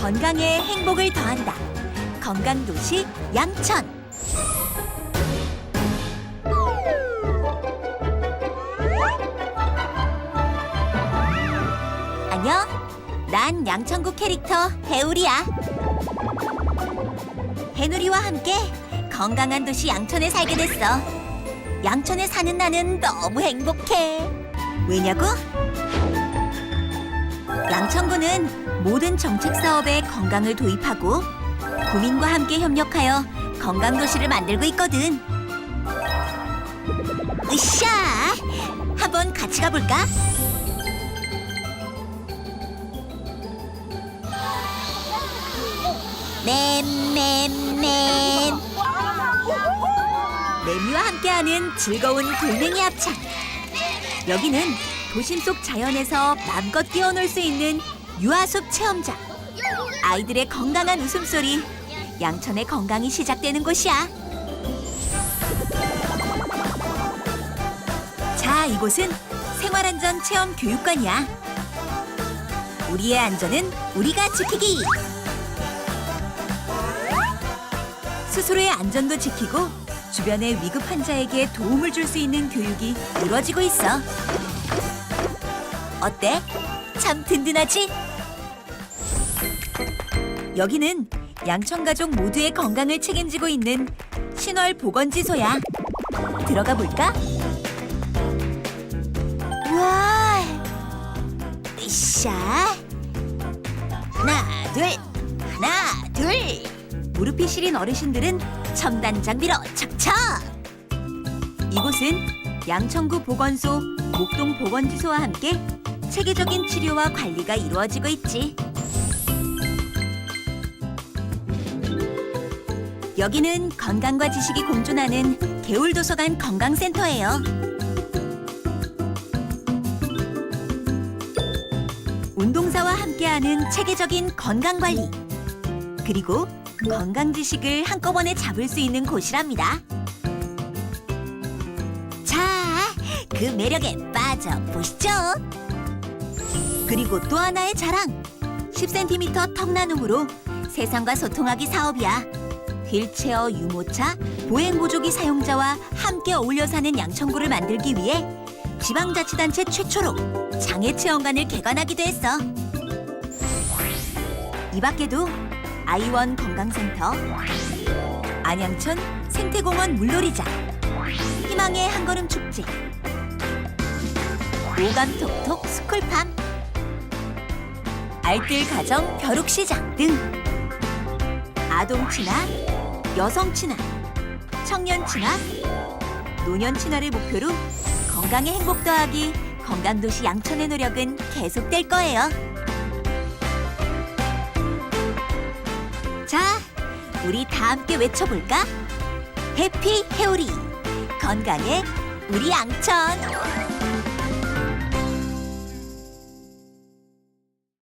건강에 행복을 더한다. 건강도시 양천. 안녕. 난 양천구 캐릭터 해우리야. 해누리와 함께 건강한 도시 양천에 살게 됐어. 양천에 사는 나는 너무 행복해. 왜냐고? 양천구는 모든 정책 사업에 건강을 도입하고 구민과 함께 협력하여 건강 도시를 만들고 있거든. 으쌰! 한번 같이 가볼까? 맴맴맴 매미와 함께하는 즐거운 돌멩이 합창 여기는 도심 속 자연에서 맘껏 뛰어놀 수 있는 유아숲 체험장. 아이들의 건강한 웃음소리 양천의 건강이 시작되는 곳이야. 자 이곳은 생활안전 체험 교육관이야. 우리의 안전은 우리가 지키기. 스스로의 안전도 지키고 주변의 위급 환자에게 도움을 줄 수 있는 교육이 이루어지고 있어. 어때? 참 든든하지? 여기는 양천 가족 모두의 건강을 책임지고 있는 신월 보건지소야. 들어가 볼까? 우와! 으쌰! 하나, 둘, 하나, 둘. 무릎이 시린 어르신들은 첨단 장비로 척척. 이곳은 양천구 보건소 목동 보건지소와 함께 체계적인 치료와 관리가 이루어지고 있지. 여기는 건강과 지식이 공존하는 개울도서관 건강센터예요. 운동사와 함께하는 체계적인 건강 관리 그리고 건강 지식을 한꺼번에 잡을 수 있는 곳이랍니다. 자, 그 매력에 빠져 보시죠. 그리고 또 하나의 자랑. 10cm 턱 나눔으로 세상과 소통하기 사업이야. 휠체어 유모차, 보행 보조기 사용자와 함께 어울려 사는 양천구를 만들기 위해 지방자치단체 최초로 장애 체험관을 개관하기도 했어. 이 밖에도 아이원 건강센터, 안양천 생태공원 물놀이장, 희망의 한걸음 축제, 오감톡톡 스쿨팜, 알뜰 가정 벼룩 시장 등 아동 친화, 여성 친화, 청년 친화, 노년 친화를 목표로 건강의 행복 더하기 건강도시 양천의 노력은 계속될 거예요. 자, 우리 다 함께 외쳐볼까? 해피 해오리 건강에 우리 양천